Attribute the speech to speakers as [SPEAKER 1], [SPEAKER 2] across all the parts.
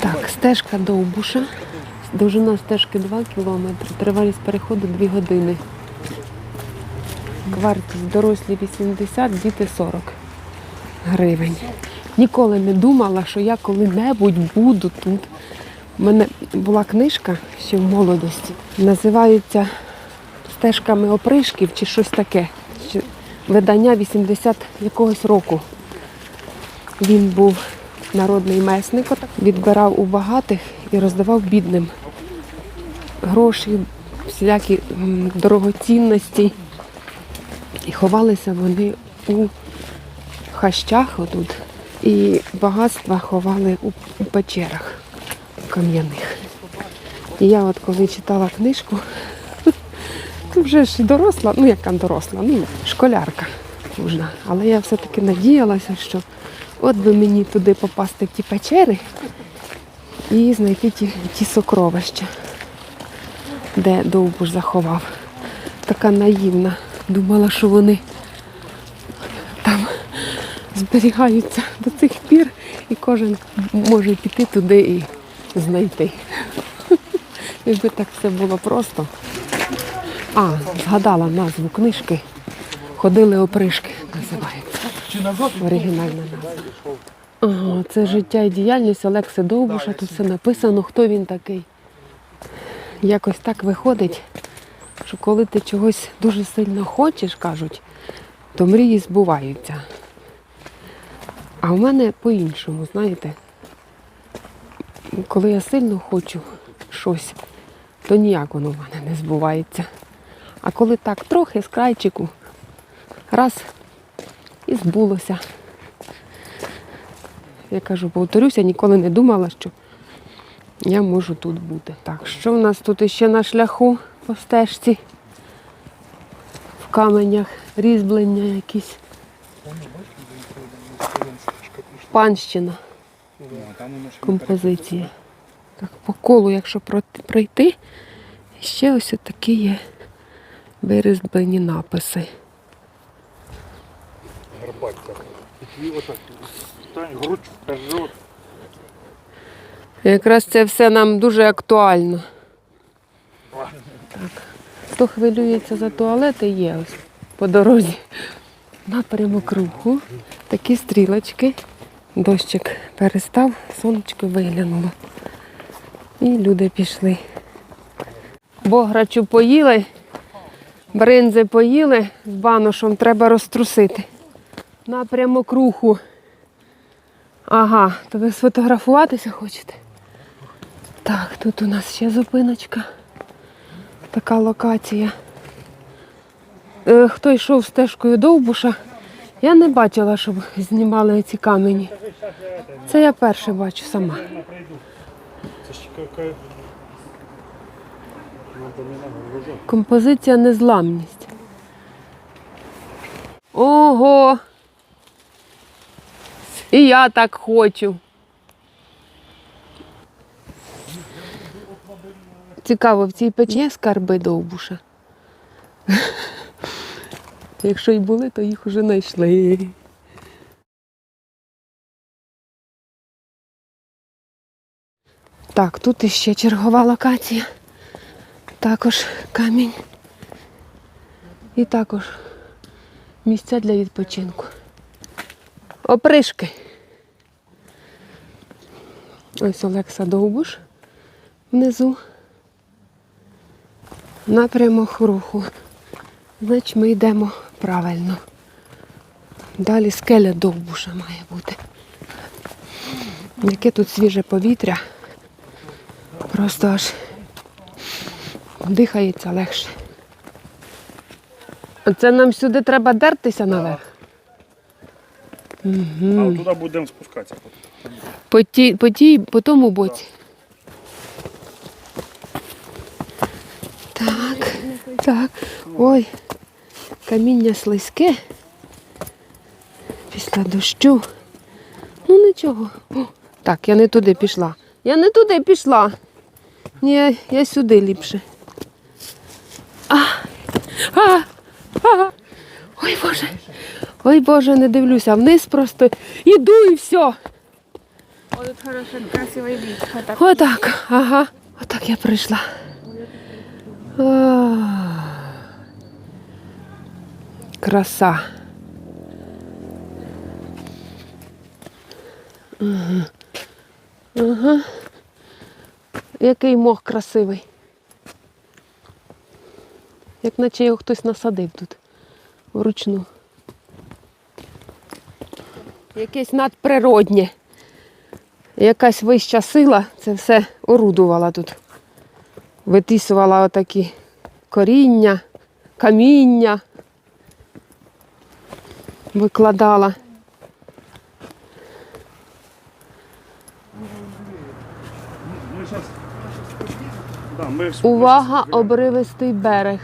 [SPEAKER 1] Так, стежка Довбуша. Довжина стежки 2 кілометри, тривалість переходу 2 години. Вартість дорослі 80, діти 40 гривень. Ніколи не думала, що я коли-небудь буду тут. У мене була книжка ще в молодості. Називається Стежками опришків чи щось таке. Видання 80 якогось року. Він був народний месник, відбирав у багатих і роздавав бідним. Гроші, всілякі дорогоцінності. І ховалися вони у хащах отут. І багатства ховали у, печерах кам'яних. І я от коли читала книжку, то вже ж доросла, ну яка доросла, ну школярка. Але я все-таки надіялася, що от би мені туди попасти в ті печери і знайти ті, ті сокровища, де довбуш заховав. Така наївна. Думала, що вони там зберігаються до цих пір, і кожен може піти туди і знайти. Якби так все було просто. А, згадала назву книжки. Ходили опришки, називається. Оригінальна назва. Це життя і діяльність Олекси Довбуша. Тут все написано, хто він такий. Якось так виходить, що коли ти чогось дуже сильно хочеш, кажуть, то мрії збуваються. А в мене по-іншому, знаєте, коли я сильно хочу щось, то ніяк воно в мене не збувається. А коли так трохи з крайчику, раз і збулося. Я кажу, повторюся, ніколи не думала, що я можу тут бути. Так, що в нас тут іще на шляху по стежці? В каменях різьблення якісь. Панщина композиції. Так, по колу, якщо пройти, ще ось такі є вирізблені написи.
[SPEAKER 2] І отак. Стань грудь вперед.
[SPEAKER 1] Якраз це все нам дуже актуально. Так. Хто хвилюється за туалети, є ось по дорозі. Напрямок руху. Такі стрілочки. Дощик перестав, сонечко виглянуло. І люди пішли. Бограчу поїли, бринзи поїли з баношом, треба розтрусити. Напрямок руху. Ага, то ви сфотографуватися хочете? Так, тут у нас ще зупиночка. Така локація. Е, хто йшов стежкою довбуша, я не бачила, щоб знімали ці камені. Це я перше бачу сама. Композиція незламність. Ого! І я так хочу. Цікаво, в цій печі є скарби довбуша. Якщо й були, то їх уже знайшли. Так, тут іще чергова локація. Також камінь. І також місця для відпочинку. Опришки. Ось Олекса Довбуш внизу. Напрямок руху. Значить, ми йдемо правильно. Далі скеля Довбуша має бути. Яке тут свіже повітря. Просто аж дихається легше. Це нам сюди треба дертися наверх.
[SPEAKER 2] А от туди будемо спускатися.
[SPEAKER 1] По, ті, по, тій, по тому боці. Так, так. Ой, каміння слизьке. Після дощу. Ну нічого. О, так, я не туди пішла. Я не туди пішла. Ні, я сюди ліпше. А, а, а. Ой Боже. Ой Боже, не дивлюся. Вниз просто іду і все.
[SPEAKER 3] Вот тут хороший, красивый вид.
[SPEAKER 1] Отак, ага, отак я прийшла. Краса. Ага. Ага. Який мох красивий. Як наче його хтось насадив тут вручну. Якесь надприроднє. Якась вища сила це все орудувала тут. Витисувала отакі коріння, каміння, викладала. Увага, обривистий берег.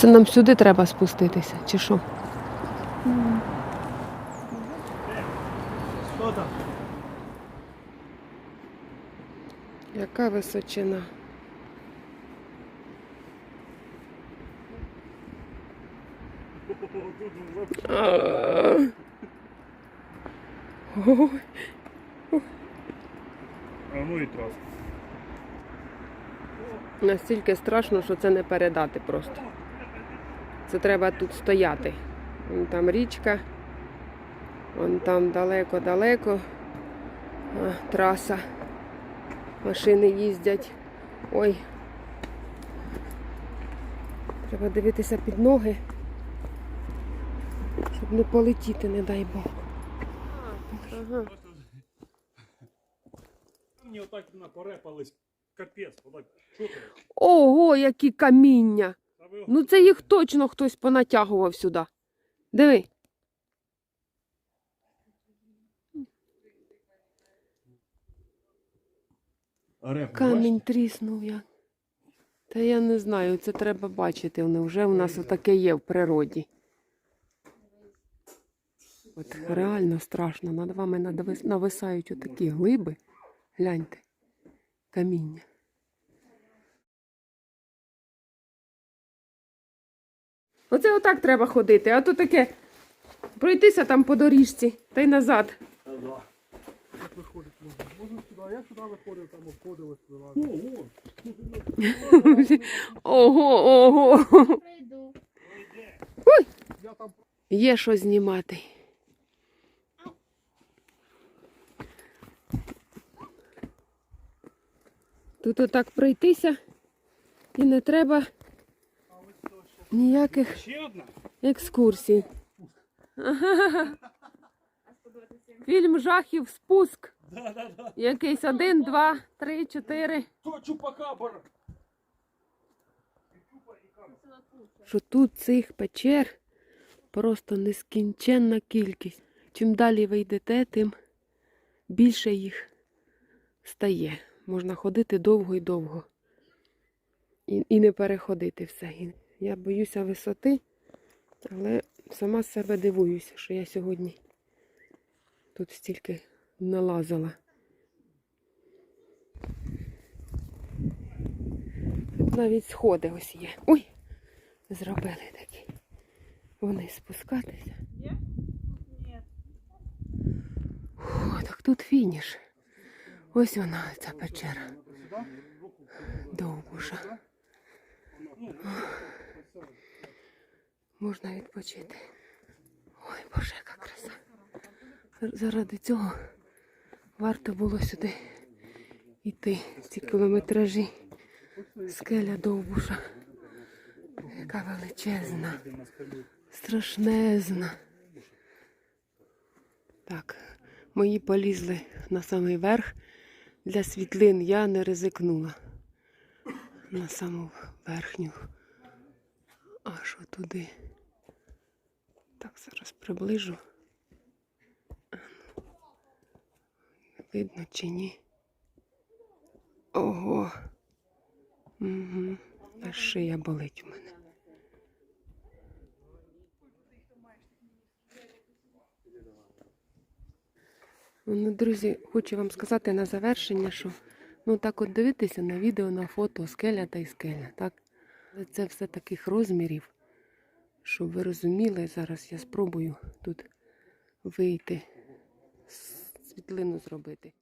[SPEAKER 1] Це нам сюди треба спуститися, чи що? Яка височина? Ой,
[SPEAKER 2] А ну и трасса.
[SPEAKER 1] Настільки страшно, що це не передати просто. Це треба тут стояти. Вон там річка, вон там далеко-далеко траса. Машини їздять. Ой. Треба дивитися під ноги, щоб не полетіти, не дай Бог. Ага.
[SPEAKER 2] Мне вот напорепались. Капец. Вот так.
[SPEAKER 1] Ого, які каміння! Ну це їх точно хтось понатягував сюди. Диви. Камінь тріснув як. Та я не знаю, це треба бачити. Воно вже у нас отаке є в природі. От реально страшно. Над вами нависають отакі глиби. Гляньте. Каміння. Оце отак треба ходити, а то таке пройтися там по доріжці та й назад.
[SPEAKER 2] Я сюди виходив, там обходили, вилазили.
[SPEAKER 1] Ого, ого.
[SPEAKER 2] Там
[SPEAKER 1] Є що знімати. Тут отак пройтися і не треба ніяких екскурсій. Фільм жахів спуск. Якийсь один, два, три, чотири. Що тут цих печер просто нескінченна кількість. Чим далі ви йдете, тим більше їх стає. Можна ходити довго і довго. І, і не переходити все. Я боюся висоти, але сама з себе дивуюся, що я сьогодні тут стільки налазила. Тут навіть сходи ось є. Ой! Зробили такі. Вони спускатися. О, так тут фініш. Ось вона, ця печера. Довбуша. Можна відпочити. Ой, Боже, яка краса. Заради цього варто було сюди йти. Ці кілометражі. Скеля довбуша. Яка величезна. Страшнезна. Так, мої полізли на самий верх. Для світлин я не ризикнула. На саму верхню. Аж туди. Так, зараз приближу. Видно чи ні? Ого. Угу. Аж шия болить у мене. Ну, друзі, хочу вам сказати на завершення, що ну так от дивитися на відео, на фото, скеля та й скеля, так? Це все таких розмірів, Щоб ви розуміли, зараз я спробую тут вийти, світлину зробити.